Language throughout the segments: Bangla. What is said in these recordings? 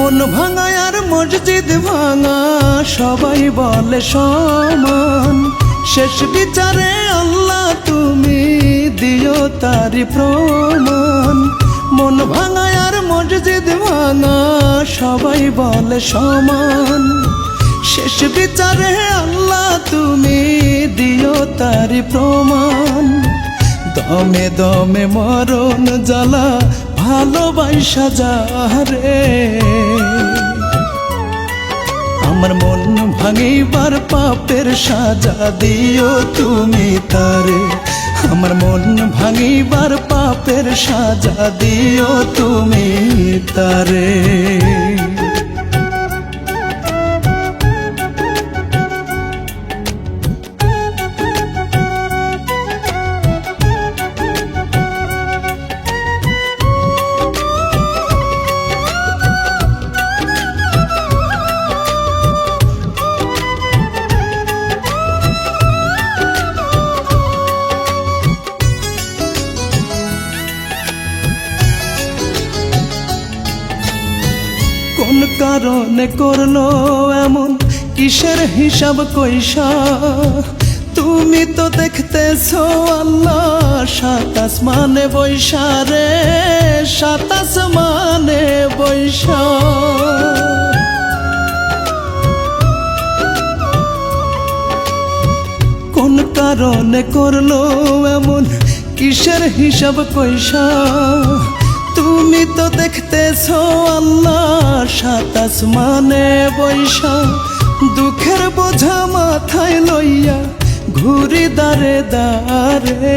মন ভাঙায় আর মসজিদ ভাঙা। সবাই বলে সমান। শেষ বিচারে আল্লাহ তুমি দিও তারি প্রমাণ। মন ভাঙায় আর মসজিদ ভাঙা, সবাই বলে সমান। শেষ বিচারে আল্লাহ তুমি দিও তারি প্রমাণ। দমে দমে মরণ জ্বালা ভালোবাসা যারে আমার মন ভাঙিবার পাপের সাজা দিও তুমি তারে। আমার মন ভাঙিবার পাপের সাজা দিও তুমি তারে। কোন কারণে করল এমন? কিসের হিসাব কইসা তুমি তো দেখতেছো আল্লাহ সাতাস মানে বৈশা রে সাতাস মানে বৈশা। কোন কারণে করল এমন? কিসের হিসাব কইসা তুমি তো দেখতেছো আল্লাহ মানে বৈশা, দুঃখের বোঝা মাথায় লইয়া ঘুরি দারে দারে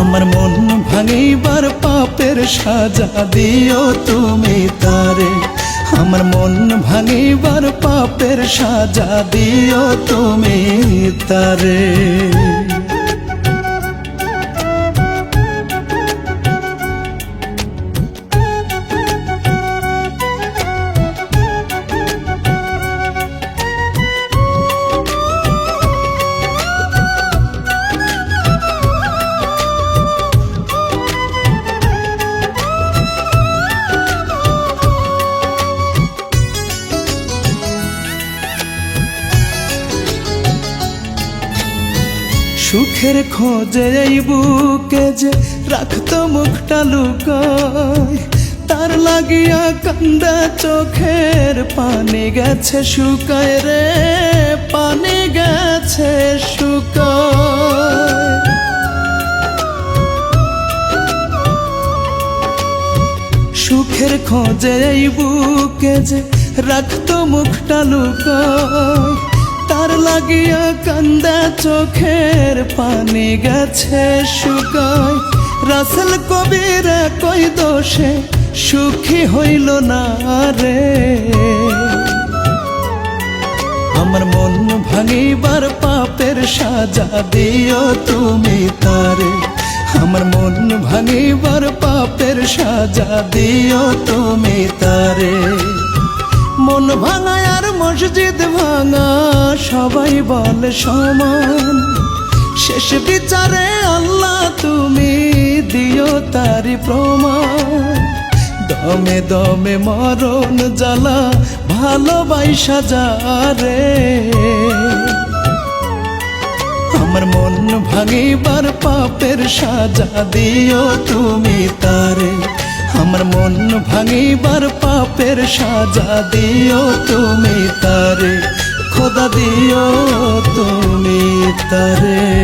আমার মন ভাঙিবার পাপের সাজা দিও তুমি তারে। আমার মন ভাঙিবার পাপের সাজা দিও তুমি তারে। সুখের খোঁজে এই বুকে যে রাখতো মুখটা লুকায়, তার লাগিয়া কান্দা চোখের পানি গেছে, শুকায় রে, পানি গেছে, শুকায়। সুখের খোঁজে এই বুকে যে রাখতো মুখটা লুকায় লাগিয়া কান্দা চোখের পানি গেছে শুকায়। রাসেল কবির কই দোষে, সুখী হইল না রে। আমার মন ভাঙিবার পাপের সাজা দিও তুমি তারে। আমার মন ভাঙিবার পাপের সাজা দিও তুমি তারে। মন ভাঙায় মসজিদ ভাঙা, সবাই বলে সমান। শেষ বিচারে আল্লাহ তুমি দিও তারি প্রমাণ। দমে দমে মরণ জ্বালা ভালোবাসা যারে আমার মন ভাঙিবার পাপের সাজা দিও তুমি তারে। আমার মন ভাঙিবার পাপের সাজা দিও তুমি তারে খোদা দিও তুমি তারে